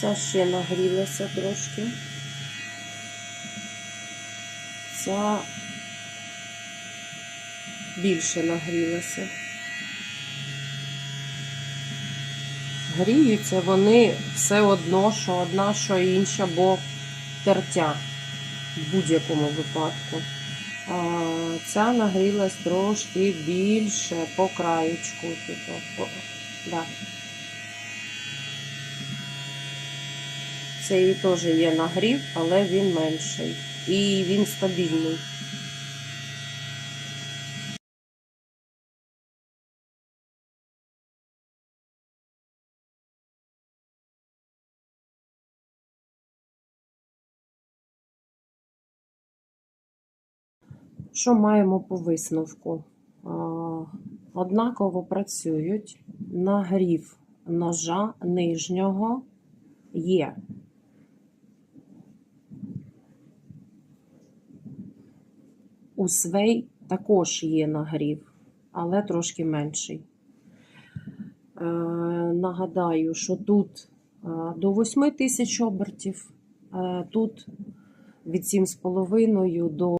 Ця ще нагрілася трошки. Ця більше нагрілася. Гріються вони все одно, що одна, що інша, бо тертя в будь-якому випадку. А, ця нагрілась трошки більше по краєчку. Типу, по, да. Це і теж є нагрів, але він менший. І він стабільний. Що маємо по висновку? Однаково працюють. Нагрів ножа нижнього є. Свей також є нагрів, але трошки менший. Е, нагадаю, що тут е, до 8 тисяч обертів, е, тут від 7,5 до